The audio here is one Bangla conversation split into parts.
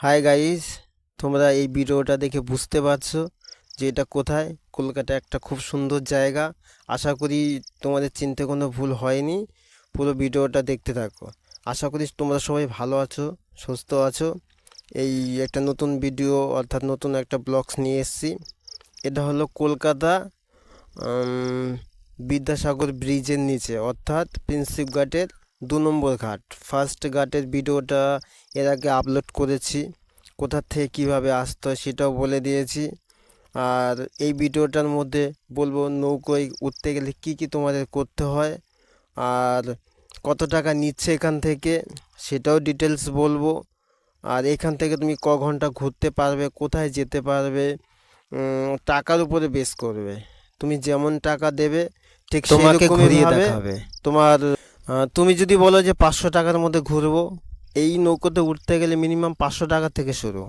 হাই গাইস তোমরা এই ভিডিওটা দেখে বুঝতে পারছ যে এটা কোথায়। কলকাতা একটা খুব সুন্দর জায়গা। আশা করি তোমাদের চিনতে কোনো ভুল হয়নি। পুরো ভিডিওটা দেখতে থাকো। আশা করি তোমরা সবাই ভালো আছো, সুস্থ আছো। এই একটা নতুন ভিডিও অর্থাৎ নতুন একটা ব্লগস নিয়ে এসেছি। এটা হলো কলকাতা বিদ্যাসাগর ব্রিজের নিচে অর্থাৎ প্রিন্সিপ ঘাটের দু নম্বর ঘাট। ফার্স্ট ঘাটের ভিডিওটা এর আগে আপলোড করেছি। কোথা থেকে কীভাবে আসতে হয় সেটাও বলে দিয়েছি। আর এই ভিডিওটার মধ্যে বলব নৌকোয় উঠতে গেলে কি কি তোমাদের করতে হয় আর কত টাকা নিচ্ছে এখান থেকে সেটাও ডিটেলস বলব। আর এখান থেকে তুমি ক ঘণ্টা ঘুরতে পারবে কোথায় যেতে পারবে টাকার উপরে বেস করবে। তুমি যেমন টাকা দেবে ঠিক তোমাকে ঘুরিয়ে দেখাবে। তোমার তুমি যদি বলো যে পাঁচশো টাকার মধ্যে ঘুরবো, এই নৌকোতে উঠতে গেলে মিনিমাম পাঁচশো টাকা থেকে শুরু।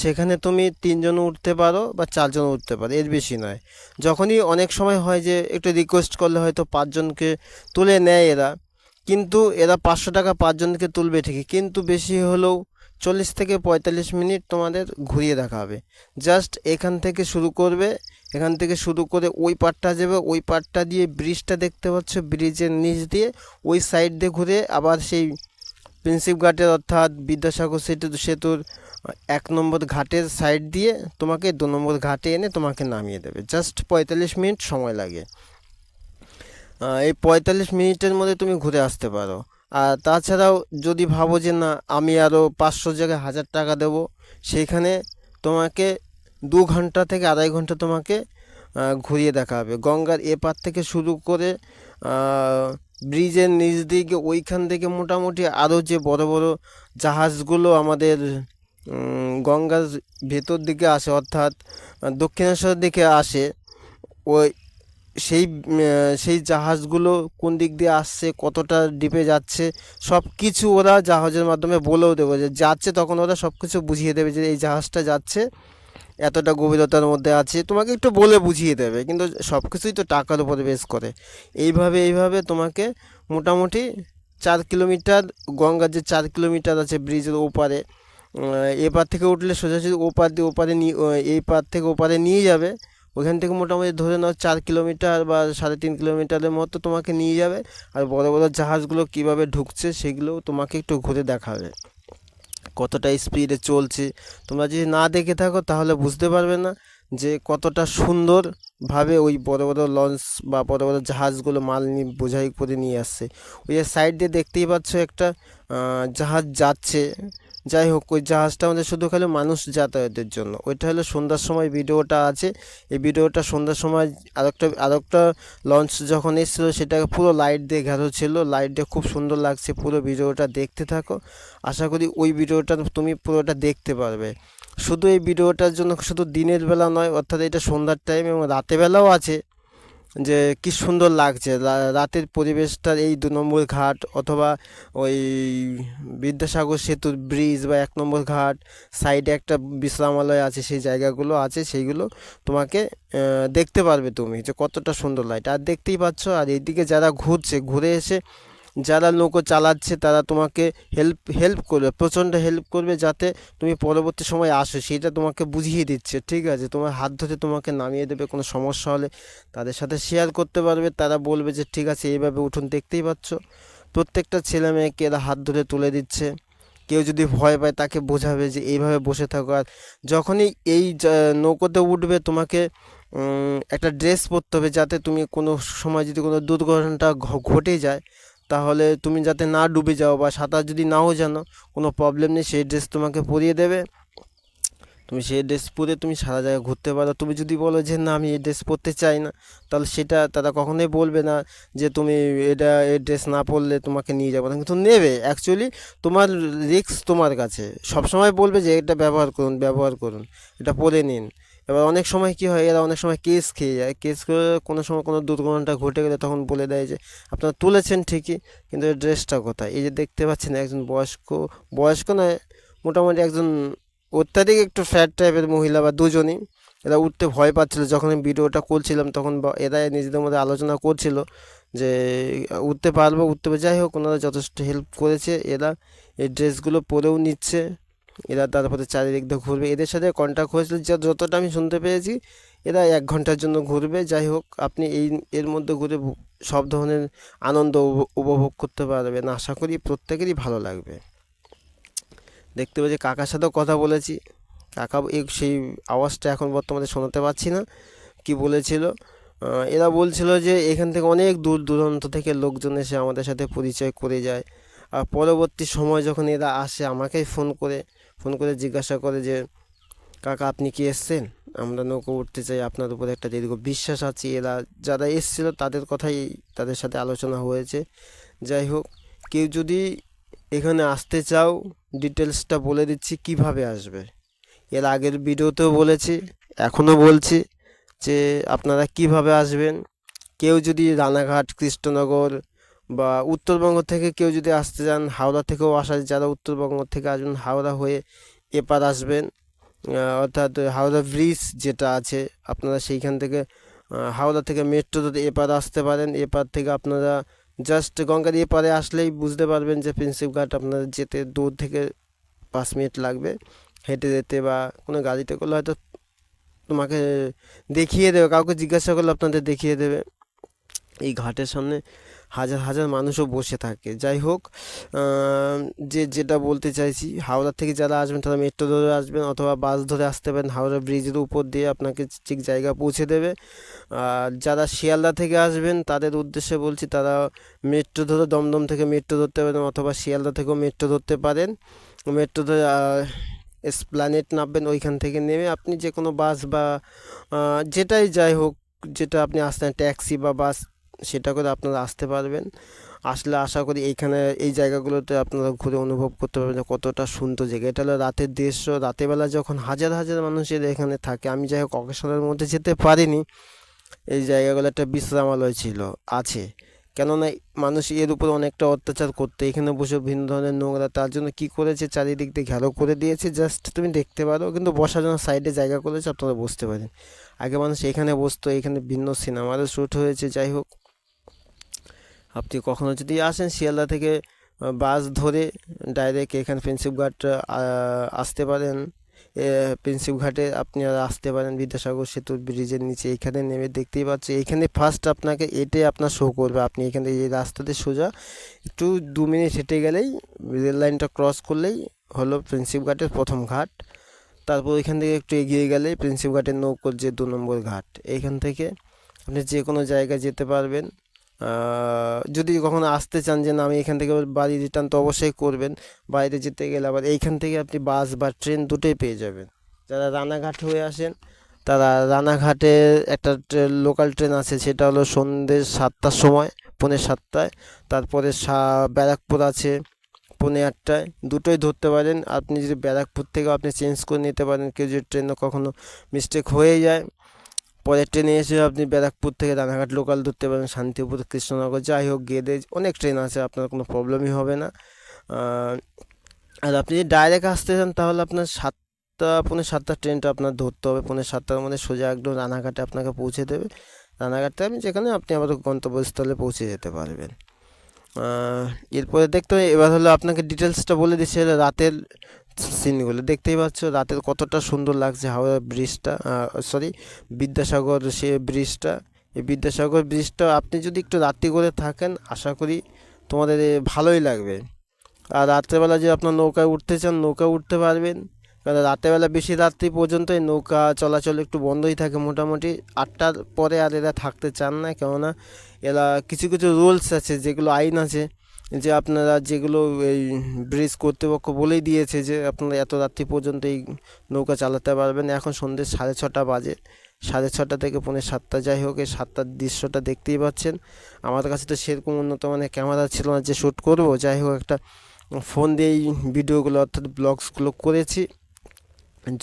সেখানে তুমি তিনজন উঠতে পারো বা চারজন উঠতে পারো, এর বেশি নয়। যখনই অনেক সময় হয় যে একটু রিকোয়েস্ট করলে হয়তো পাঁচজনকে তুলে নেয় এরা, কিন্তু এরা পাঁচশো টাকা পাঁচজনকে তুলবে ঠিকই, কিন্তু বেশি হলেও চল্লিশ থেকে পঁয়তাল্লিশ মিনিট তোমাদের ঘুরিয়ে দেখাবে জাস্ট এখান থেকে শুরু করবে এখান থেকে শুরু করে ওই পাটটা যাবে, ওই পাটটা দিয়ে ব্রিজটা দেখতে পাচ্ছ ব্রিজের নিচ দিয়ে ওই সাইড দিয়ে ঘুরে আবার সেই প্রিন্সিপ ঘাটের অর্থাৎ বিদ্যাসাগর সেতু, সেতুর এক নম্বর ঘাটের সাইড দিয়ে তোমাকে দু নম্বর ঘাটে এনে তোমাকে নামিয়ে দেবে। জাস্ট পঁয়তাল্লিশ মিনিট সময় লাগে। এই পঁয়তাল্লিশ মিনিটের মধ্যে তুমি ঘুরে আসতে পারো। আর তাছাড়াও যদি ভাবো যে না, আমি আরও পাঁচশো জায়গায় হাজার টাকা দেবো সেইখানে তোমাকে দু ঘণ্টা থেকে আড়াই ঘণ্টা তোমাকে ঘুরিয়ে দেখা হবে। গঙ্গার এপার থেকে শুরু করে ব্রিজের নিচ দিকে, ওইখান থেকে মোটামুটি আরও যে বড় বড় জাহাজগুলো আমাদের গঙ্গার ভেতর দিকে আসে, অর্থাৎ দক্ষিণেশ্বর দিকে আসে, ওই সেই সেই জাহাজগুলো কোন দিক দিয়ে আসছে, কতটা ডিপে যাচ্ছে সব কিছু ওরা জাহাজের মাধ্যমে বলেও দেবে। যে যাচ্ছে তখন ওরা সব কিছু বুঝিয়ে দেবে যে এই জাহাজটা যাচ্ছে এতটা গভীরতার মধ্যে আছে, তোমাকে একটু বলে বুঝিয়ে দেবে। কিন্তু সব কিছুই তো টাকার উপরে বেস করে। এইভাবে এইভাবে তোমাকে মোটামুটি চার কিলোমিটার, গঙ্গার যে চার কিলোমিটার আছে ব্রিজের ওপারে এপার থেকে উঠলে সোজাসুজি ওপার দিয়ে ওপারে নিয়ে এই পার থেকে ওপারে নিয়ে যাবে। ওখান থেকে মোটামুটি ধরে নাও চার কিলোমিটার বা সাড়ে তিন কিলোমিটারের মতো তোমাকে নিয়ে যাবে। আর বড় বড় জাহাজগুলো কীভাবে ঢুকছে সেগুলোও তোমাকে একটু ঘুরে দেখাবে। কতটা স্পিডে চলছে। তোমরা যদি না দেখে থাকো, তাহলে বুঝতে পারবে না যে কতটা সুন্দরভাবে ওই বড় বড় লঞ্চ বা বড় বড় জাহাজগুলো মাল নিয়ে বোঝাই করে নিয়ে আসছে। ওই সাইড দিয়ে দেখতেই পাচ্ছ একটা জাহাজ যাচ্ছে। যাই হোক, ওই জাহাজটা আমাদের শুধু খালি মানুষ যাতায়াতের জন্য। ওইটা হলো সন্ধ্যার সময় ভিডিওটা আছে। এই ভিডিওটা সন্ধ্যার সময় আরেকটা আরেকটা লঞ্চ যখন এসেছিল সেটাকে পুরো লাইট দিয়ে ঘেরো ছিল। লাইট দিয়ে খুব সুন্দর লাগছে পুরো ভিডিওটা দেখতে থাকো। আশা করি ওই ভিডিওটা তুমি পুরোটা দেখতে পারবে। শুধু এই ভিডিওটার জন্য শুধু দিনের বেলা নয়, অর্থাৎ এটা সন্ধ্যার টাইম এবং রাতের বেলাও আছে। যে কি সুন্দর লাগছে। রাতের পরিবেশটা এই দু নম্বর ঘাট অথবা ওই বিদ্যাসাগর সেতুর ব্রিজ বা এক নম্বর ঘাট সাইডে একটা বিশ্রামালয় আছে, সেই জায়গাগুলো আছে, সেইগুলো তোমাকে দেখতে পারবে তুমি যে কতটা সুন্দর লাইট আর দেখতেই পাচ্ছ, আর এইদিকে যারা ঘুরছে, ঘুরে এসে যারা নৌকো চালাচ্ছে, তারা তোমাকে হেল্প হেল্প করবে, প্রচণ্ড হেল্প করবে যাতে তুমি পরবর্তী সময় আসো। সেটা তোমাকে বুঝিয়ে দিচ্ছে, ঠিক আছে? তোমার হাত ধরে তোমাকে নামিয়ে দেবে, কোনো সমস্যা হলে তাদের সাথে শেয়ার করতে পারবে। তারা বলবে যে, ঠিক আছে, এইভাবে উঠুন দেখতেই পাচ্ছ। প্রত্যেকটা ছেলে মেয়েকে এরা হাত ধরে তুলে দিচ্ছে। কেউ যদি ভয় পায়, তাকে বোঝাবে যে, এইভাবে বসে থাকো। আর যখনই এই নৌকোতে উঠবে, তোমাকে একটা ড্রেস পরতে হবে যাতে তুমি কোনো সময় যদি কোনো দুর্ঘটনাটা ঘটে যায় তাহলে তুমি যাতে না ডুবে যাও বা সাঁতার যদি নাও জানো, কোনো প্রবলেম নেই, সেই ড্রেস তোমাকে পরিয়ে দেবে। তুমি সেই ড্রেস পরে তুমি সারা জায়গায় ঘুরতে পারো। তুমি যদি বলো যে, না, আমি এই ড্রেস পরতে চাই না, তাহলে সেটা তারা কখনোই বলবে না যে, তুমি এটা, এই ড্রেস না পরলে তোমাকে নিয়ে যাব না। কিন্তু নেবে। অ্যাকচুয়ালি তোমার রিস্ক তোমার কাছে। সবসময় বলবে যে, এটা ব্যবহার করুন ব্যবহার করুন। এটা পরে নিন। এবার অনেক সময় কি হয়, এরা অনেক সময় কেস খেয়ে যায়। কেস করে কোনো সময় কোনো দুর্ঘটনা ঘটে গেলে তখন বলে দেয় যে, আপনারা তুলেছেন ঠিকই, কিন্তু এই ড্রেসটা কোথায়? এই যে দেখতে পাচ্ছেন একজন বয়স্ক বয়স্ক নয়, মোটামুটি একজন অত্যাধিক একটু ফ্যাট টাইপের মহিলা বা দুজনই। এরা উঠতে ভয় পাচ্ছিল। যখন আমি ভিডিওটা করছিলাম, তখন এরা নিজেদের মধ্যে আলোচনা করছিল যে, উঠতে পারব, উঠতে যাই হোক, ওনারা যথেষ্ট হেল্প করেছে। এরা এই ড্রেসগুলো পরেও নিচ্ছে। এরা তারপরে চারিদিক দিয়ে ঘুরবে। এদের সাথে কন্ট্যাক্ট হয়েছিল, যা যতটা আমি শুনতে পেয়েছি, এরা এক ঘণ্টার জন্য ঘুরবে। যাই হোক, আপনি এই, এর মধ্যে ঘুরে সব ধরনের আনন্দ উপ- উপভোগ করতে পারবেন। আশা করি প্রত্যেকেরই ভালো লাগবে। দেখতে পাচ্ছি, কাকার সাথেও কথা বলেছি। কাকা সেই আওয়াজটা এখন বর্তমানে শোনাতে পারছি না, কি বলেছিল। এরা বলছিল যে, এখান থেকে অনেক দূর দূরান্ত থেকে লোকজন এসে আমাদের সাথে পরিচয় করে যায়। আর পরবর্তী সময় যখন এরা আসে, আমাকেই ফোন করে। ফোন করে জিজ্ঞাসা করে যে, কাকা, আপনি কি এসছেন? আমরা নৌকো উঠতে চাই, আপনার উপরে একটা দীর্ঘ বিশ্বাস আছে। এরা যারা এসেছিল তাদের কথাই তাদের সাথে আলোচনা হয়েছে। যাই হোক, কেউ যদি এখানে আসতে চাও ডিটেলসটা বলে দিচ্ছি, কীভাবে আসবে? এর আগের ভিডিওতেও বলেছি এখনও বলছি যে, আপনারা কীভাবে আসবেন? কেউ যদি রানাঘাট, কৃষ্ণনগর বা উত্তরবঙ্গ থেকে কেউ যদি আসতে চান, হাওড়া থেকেও আসা, যারা উত্তরবঙ্গ থেকে আসবেন, হাওড়া হয়ে এপার আসবেন। অর্থাৎ হাওড়া ব্রিজ যেটা আছে, আপনারা সেইখান থেকে হাওড়া থেকে মেট্রো এপার আসতে পারেন। এপার থেকে আপনারা জাস্ট গঙ্গার এপারে আসলেই বুঝতে পারবেন যে প্রিন্সিপ ঘাট আপনাদের যেতে দূর থেকে পাঁচ মিনিট লাগবে। হেঁটে যেতে বা কোনো গাড়িতে করলে হয়তো তোমাকে দেখিয়ে দেবে, কাউকে জিজ্ঞাসা করলে আপনাদের দেখিয়ে দেবে। এই ঘাটের সামনে হাজার হাজার মানুষও বসে থাকে। যাই হোক যে, যেটা বলতে চাইছি, হাওড়া থেকে যারা আসবেন, তারা মেট্রো ধরে আসবেন অথবা বাস ধরে আসতে পারেন। হাওড়া ব্রিজের উপর দিয়ে আপনাকে ঠিক জায়গা পৌঁছে দেবে। আর যারা শিয়ালদা থেকে আসবেন, তাদের উদ্দেশ্যে বলছি, তারা মেট্রো ধরে দমদম থেকে মেট্রো ধরতে পারেন অথবা শিয়ালদা থেকেও মেট্রো ধরতে পারেন। মেট্রো ধরে এসপ্ল্যানেট নামবেন, ওইখান থেকে নেমে আপনি যে কোনো বাস বা যেটাই যাই হোক, যেটা আপনি আসতেন ট্যাক্সি বা বাস সেটা করে আপনারা আসতে পারবেন। আসলে আশা করি এইখানে এই জায়গাগুলোতে আপনারা ঘুরে অনুভব করতে পারবেন কতটা সুন্দর জায়গা। এটা হলো রাতের দৃশ্য। রাতেরবেলা যখন হাজার হাজার মানুষের এখানে থাকে, আমি যাই হোক অকেশনের মধ্যে যেতে পারিনি, এই জায়গাগুলো একটা বিশ্রামালয় ছিল, আছে। কেননা মানুষ এর উপর অনেকটা অত্যাচার করতে। এখানে বসে ভিন্ন ধরনের নোংরা, তার জন্য কি করেছে? চারিদিক দিয়ে ঘেরাও করে দিয়েছে। জাস্ট তুমি দেখতে পারো, কিন্তু বসার জন্য সাইডে জায়গা করেছে, আপনারা বসতে পারেন। আগে মানুষ এখানে বসতো, এখানে ভিন্ন সিনেমারও শ্যুট হয়েছে, যাই হোক। আপনি কখনো যদি আসেন শিয়ালদা থেকে বাস ধরে ডাইরেক্ট এখানে প্রিন্সিপ ঘাট আসতে পারেন। এ, প্রিন্সিপ ঘাটে আপনি আসতে পারেন বিদ্যাসাগর সেতুর ব্রিজের নিচে। এখানে নেমে দেখতেই পাচ্ছি এখানে ফার্স্ট আপনাকে এটাই আপনার শো করবে। আপনি এখানে এই রাস্তাতে সোজা একটু দু মিনিট হেঁটে গেলেই রেল লাইনটা ক্রস করলেই হলো প্রিন্সিপ ঘাটের প্রথম ঘাট। তারপর ওইখান থেকে একটু এগিয়ে গেলে প্রিন্সিপ ঘাটের নৌকোর যে দু নম্বর ঘাট এইখান থেকে আপনি যে কোনো জায়গায় যেতে পারবেন। যদি কখনো আসতে চান যে না, আমি এখান থেকে বাড়ি রিটার্ন তো অবশ্যই করবেন। বাইরে যেতে গেলে আবার এইখান থেকে আপনি বাস বা ট্রেন দুটোই পেয়ে যাবেন। যারা রানাঘাট হয়ে আসেন, তারা রানাঘাটে একটা লোকাল ট্রেন আছে, সেটা হলো সন্ধ্যে সাতটার সময়, পৌনে সাতটায়। তারপরে ব্যারাকপুর আছে, পৌনে আটটায়। দুটোই ধরতে পারেন। আপনি যদি ব্যারাকপুর থেকেও আপনি চেঞ্জ করে নিতে পারেন, কেউ যদি ট্রেনে কখনো মিস্টেক হয়ে যায় পরের ট্রেনে এসে আপনি ব্যারাকপুর থেকে রানাঘাট লোকাল ধরতে পারেন শান্তিপুর, কৃষ্ণনগর, যাই হোক গেদে অনেক ট্রেন আছে, আপনার কোনো প্রবলেমই হবে না। আর আপনি যদি ডাইরেক্ট আসতে চান, তাহলে আপনার সাতটা, পৌনে সাতটার ট্রেনটা আপনার ধরতে হবে। পৌনে সাতটার মধ্যে সোজা একদম রানাঘাটে আপনাকে পৌঁছে দেবে। রানাঘাটে আপনি যেখানে, আপনি আবার গন্তব্যস্থলে পৌঁছে যেতে পারবেন। এরপরে দেখতে হবে, এবার হলো আপনাকে ডিটেলসটা বলে দিচ্ছি রাতের সিনগুলো দেখতেই পাচ্ছ রাতের কতটা সুন্দর লাগছে হাওড়া ব্রিজটা সরি বিদ্যাসাগর সে ব্রিজটা। এই বিদ্যাসাগর ব্রিজটা আপনি যদি একটু রাত্রি করে থাকেন, আশা করি তোমাদের ভালোই লাগবে। আর রাত্রেবেলা যে আপনার নৌকায় উঠতে চান, নৌকা উঠতে পারবেন। কারণ রাতেরবেলা বেশি রাত্রি পর্যন্ত এই নৌকা চলাচল একটু বন্ধই থাকে মোটামুটি। আটটার পরে আর এরা থাকতে চান না, কেননা এরা কিছু কিছু রুলস আছে যেগুলো আইন আছে। যে আপনারা যেগুলো এই ব্রিজ কর্তৃপক্ষ বলেই দিয়েছে যে আপনারা এত রাত্রি পর্যন্ত এই নৌকা চালাতে পারবেন। এখন সন্ধ্যে সাড়ে ছটা বাজে। সাড়ে ছটা থেকে পৌনে সাতটা যাই হোক, এই সাতটার দৃশ্যটা দেখতেই পাচ্ছেন। আমার কাছে তো সেরকম উন্নত মানের ক্যামেরা ছিল না যে শ্যুট করব। যাই হোক, একটা ফোন দিয়েই ভিডিওগুলো অর্থাৎ ব্লগসগুলো করেছি।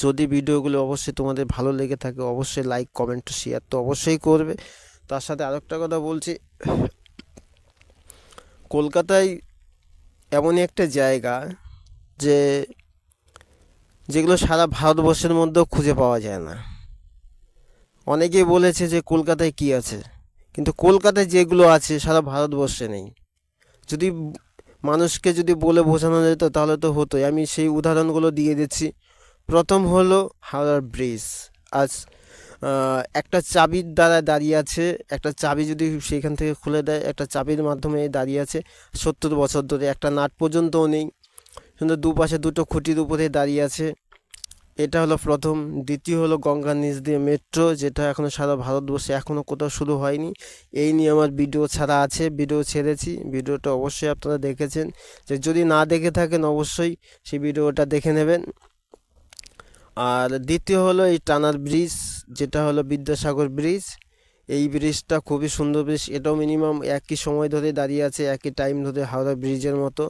যদি ভিডিওগুলো অবশ্যই তোমাদের ভালো লেগে থাকে, অবশ্যই লাইক কমেন্ট শেয়ার তো অবশ্যই করবে। তার সাথে আরেকটা কথা বলছি কলকাতায় এমনই একটা জায়গা যে যেগুলো সারা ভারতবর্ষের মধ্যেও খুঁজে পাওয়া যায় না। অনেকেই বলেছে যে কলকাতায় কি আছে, কিন্তু কলকাতায় যেগুলো আছে সারা ভারতবর্ষে নেই। যদি মানুষকে যদি বলে বোঝানো যেত তাহলে তো হতোই। আমি সেই উদাহরণগুলো দিয়ে দিচ্ছি। প্রথম হলো হাওড়ার ব্রিজ। আজ একটা চাবির দ্বারা দাঁড়িয়ে আছে, একটা চাবি যদি সেখান থেকে খুলে দেয়, একটা চাবির মাধ্যমে দাঁড়িয়ে আছে। সত্তর বছর ধরে একটা নাট পর্যন্তও নেই। সুন্দর দুপাশে দুটো খুঁটির উপরে দাঁড়িয়ে আছে। এটা হলো প্রথম। দ্বিতীয় হলো গঙ্গার নিচ দিয়ে মেট্রো, যেটা এখনও সারা ভারতবর্ষে এখনও কোথাও শুরু হয়নি। এই নিয়ে আমার ভিডিও ছাড়া আছে, ভিডিও ছেড়েছি। ভিডিওটা অবশ্যই আপনারা দেখেছেন। যে যদি না দেখে থাকেন, অবশ্যই সেই ভিডিওটা দেখে নেবেন। আর দ্বিতীয় হলো এই টানার ব্রিজ। যেটা হলো বিদ্যাসাগর ব্রিজ, এই ব্রিজটা খুবই সুন্দর ব্রিজ, এটাও মিনিমাম একই সময় ধরে দাঁড়িয়ে আছে, একই টাইম ধরে হাওড়া ব্রিজের মতো।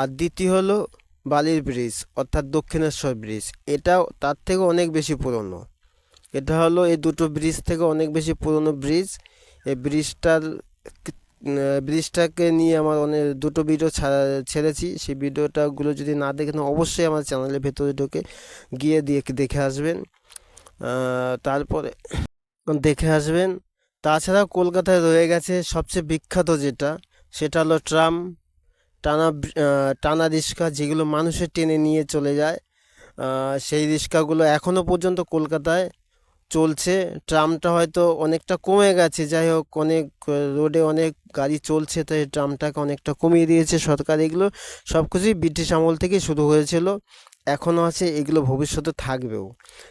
আর দ্বিতীয় হলো বালির ব্রিজ, অর্থাৎ দক্ষিণেশ্বর ব্রিজ, এটাও তার থেকে অনেক বেশি পুরনো। এটা হলো এই দুটো ব্রিজ থেকে অনেক বেশি পুরনো ব্রিজ। এই ব্রিজটার ব্রিজটাকে নিয়ে আমার অনেক, দুটো ভিডিও ছেড়েছি। সেই ভিডিওটাগুলো যদি না দেখেন, অবশ্যই আমার চ্যানেলের ভেতরে ঢুকে গিয়ে দিয়ে, দেখে আসবেন। তারপরে দেখে আসবেন। তাছাড়া কলকাতায় রয়ে গেছে সবচেয়ে বিখ্যাত যেটা, সেটা হলো ট্রাম, টানা টানা রিক্সা যেগুলো মানুষের টেনে নিয়ে চলে যায়। সেই রিক্সাগুলো এখনও পর্যন্ত কলকাতায় চলছে। ট্রামটা হয়তো অনেকটা কমে গেছে, যাই হোক, অনেক রোডে অনেক গাড়ি চলছে, তাই ট্রামটাকে অনেকটা কমিয়ে দিয়েছে সরকার। এগুলো সব কিছুই ব্রিটিশ আমল থেকেই শুরু হয়েছিল। এখনও আছে এগুলো ভবিষ্যতে থাকবেও।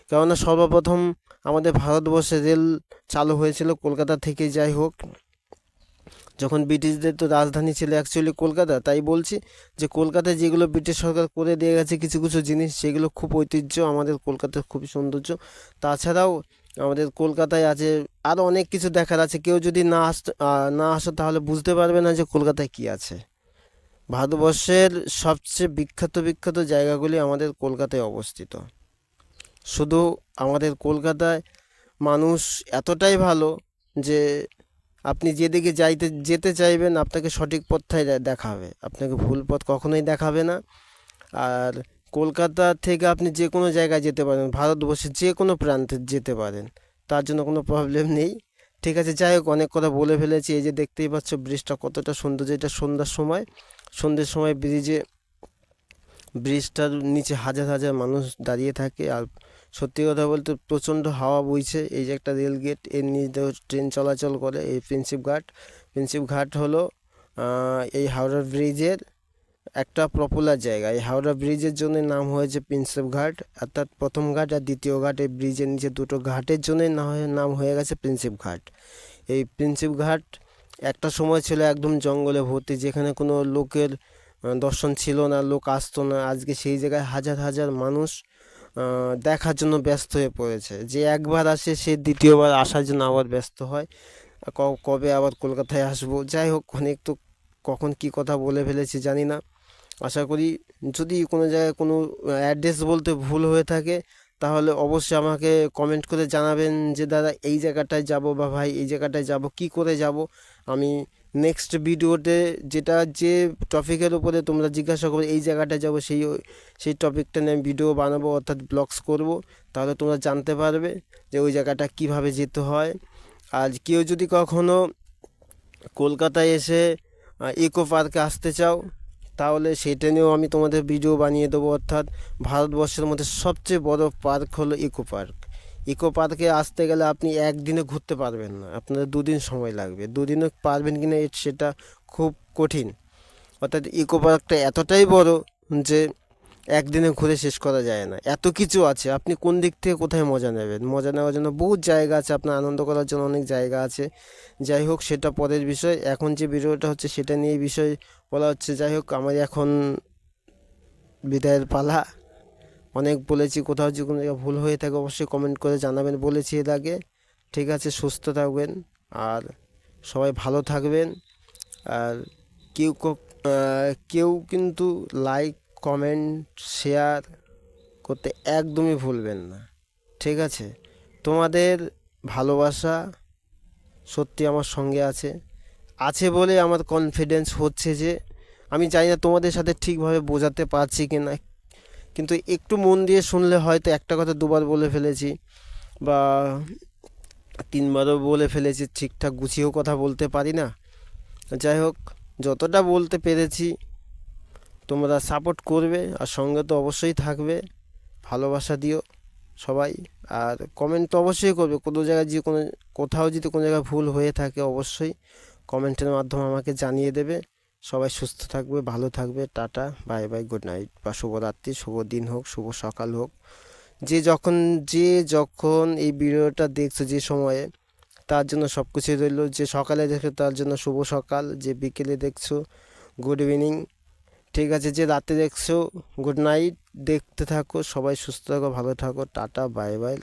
কেননা সর্বপ্রথম আমাদের ভারতবর্ষে রেল চালু হয়েছিল কলকাতা থেকে যাই হোক। যখন ব্রিটিশদের তো রাজধানী ছিল অ্যাকচুয়ালি কলকাতা তাই বলছি যে কলকাতায় যেগুলো ব্রিটিশ সরকার করে দিয়ে গেছে কিছু কিছু জিনিস সেগুলো খুব ঐতিহ্য আমাদের কলকাতার খুবই সৌন্দর্য। তাছাড়াও আমাদের কলকাতায় আছে আরও অনেক কিছু দেখার আছে। কেউ যদি না আহ, না আসো তাহলে বুঝতে পারবে না যে কলকাতায় কী আছে। ভারতবর্ষের সবচেয়ে বিখ্যাত বিখ্যাত জায়গাগুলি আমাদের কলকাতায় অবস্থিত। শুধু আমাদের কলকাতায় মানুষ এতটাই ভালো যে আপনি যেদিকে যাইতে, যেতে চাইবেন আপনাকে সঠিক পথটাই দেখাবে। আপনাকে ভুল পথ কখনোই দেখাবে না। আর কলকাতা থেকে আপনি যে কোনো জায়গায় যেতে পারেন, ভারতবর্ষের যে কোনো প্রান্তে যেতে পারেন, তার জন্য কোনো প্রবলেম নেই। ঠিক আছে, যাই হোক, অনেক কথা বলে ফেলেছি। এই যে দেখতেই পাচ্ছ, ব্রিজটা কতটা সুন্দর যেটা সন্ধ্যার সময়। সন্ধ্যের সময় ব্রিজে, ব্রিজটার নিচে হাজার হাজার মানুষ দাঁড়িয়ে থাকে। আর সত্যি কথা বলতে প্রচণ্ড হাওয়া বইছে। এই যে একটা রেল গেট, এর নিচ দিয়ে ট্রেন চলাচল করে এই প্রিন্সিপ ঘাট। প্রিন্সিপ ঘাট হলো এই হাওড়া ব্রিজের একটা পপুলার জায়গা। এই হাওড়া ব্রিজের জন্য নাম হয়েছে প্রিন্সেপ ঘাট অর্থাৎ প্রথম ঘাট আর দ্বিতীয় ঘাট এই ব্রিজের নিচে দুটো ঘাটের জন্যই নাম হয়ে গেছে প্রিন্সেপ ঘাট। এই প্রিন্সেপ ঘাট একটা সময় ছিল একদম জঙ্গলে ভর্তি, যেখানে কোনো লোকের দর্শন ছিল না, লোক আসতো না। আজকে সেই জায়গায় হাজার হাজার মানুষ দেখার জন্য ব্যস্ত হয়ে পড়েছে। যে একবার আসে, সে দ্বিতীয়বার আসার জন্য আবার ব্যস্ত হয়। কবে আবার কলকাতায় আসব? যাই হোক, অনেক তো কখন কি কথা বলে ফেলেছি জানি না। আশা করি যদি কোনো জায়গায় কোনো অ্যাড্রেস বলতে ভুল হয়ে থাকে তাহলে অবশ্যই আমাকে কমেন্ট করে জানাবেন যে, দাদা, এই জায়গাটায় যাব বা ভাই, এই জায়গাটায় যাব, কি করে যাব? আমি নেক্সট ভিডিওতে যেটা যে টপিকের উপরে তোমরা জিজ্ঞাসা করবে, এই জায়গাটায় যাব, সেই সেই টপিকটা নিয়ে ভিডিও বানাবো, অর্থাৎ ব্লগস করব, তাহলে তোমরা জানতে পারবে যে, ওই জায়গাটা কীভাবে যেতে হয়। আর কেউ যদি কখনো কলকাতায় এসে ইকো পার্কে আসতে চাও তাহলে সেটা নিয়েও আমি তোমাদের ভিডিও বানিয়ে দেবো, অর্থাৎ ভারতবর্ষের মধ্যে সবচেয়ে বড় পার্ক হলো ইকো পার্ক ইকো পার্কে আসতে গেলে আপনি একদিনে ঘুরতে পারবেন না আপনার দুদিন সময় লাগবে। দুদিনে পারবেন কি না সেটা খুব কঠিন। অর্থাৎ ইকো পার্কটা এতটাই বড় যে একদিনে ঘুরে শেষ করা যায় না। এত কিছু আছে। আপনি কোন দিক থেকে কোথায় মজা নেবেন? মজা নেওয়ার জন্য বহুত জায়গা আছে, আপনার আনন্দ করার জন্য অনেক জায়গা আছে। যাই হোক, সেটা পরের বিষয়। এখন যে ভিডিওটা হচ্ছে, সেটা নিয়ে বিষয় বলা হচ্ছে। যাই হোক, আমার এখন বিদায়ের পালা। অনেক বলেছি, কোথাও যদি কোনো জায়গায় ভুল হয়ে থাকে, অবশ্যই কমেন্ট করে জানাবেন। বলেছি এর আগে। ঠিক আছে, সুস্থ থাকবেন। আর সবাই ভালো থাকবেন। আর কেউ কেউ কিন্তু লাইক কমেন্ট শেয়ার করতে একদমই ভুলবেন না। ঠিক আছে? তোমাদের ভালোবাসা সত্যি আমার সঙ্গে আছে। আছে বলে আমার কনফিডেন্স হচ্ছে যে, আমি জানি না তোমাদের সাথে ঠিকভাবে বোঝাতে পারছি কি না কিন্তু একটু মন দিয়ে শুনলে হয়তো একটা কথা দুবার বলে ফেলেছি বা তিনবারও বলে ফেলেছি, ঠিকঠাক গুছিয়েও কথা বলতে পারি না। যাই হোক, যতটা বলতে পেরেছি তোমরা সাপোর্ট করবে আর সঙ্গে তো অবশ্যই থাকবে। ভালোবাসা দিও সবাই। আর কমেন্ট তো অবশ্যই করবে। কোনো জায়গায় যে কোনো, কোথাও যদি কোনো জায়গায় ভুল হয়ে থাকে অবশ্যই কমেন্টের মাধ্যমে আমাকে জানিয়ে দেবে। সবাই সুস্থ থাকবে, ভালো থাকবে। Tata bye bye good night বা শুভরাত্রি, শুভ দিন হোক, শুভ সকাল হোক। যে যখন যে যখন এই ভিডিওটা দেখছ যে সময়ে, তার জন্য সব কিছুই রইল। যে সকালে দেখছ তার জন্য শুভ সকাল। যে বিকেলে দেখছ গুড ইভিনিং ঠিক আছে যে রাতে দেখছ গুড নাইট দেখতে থাকো, সবাই সুস্থ থাকো, ভালো থাকো, টাটা বাই বাই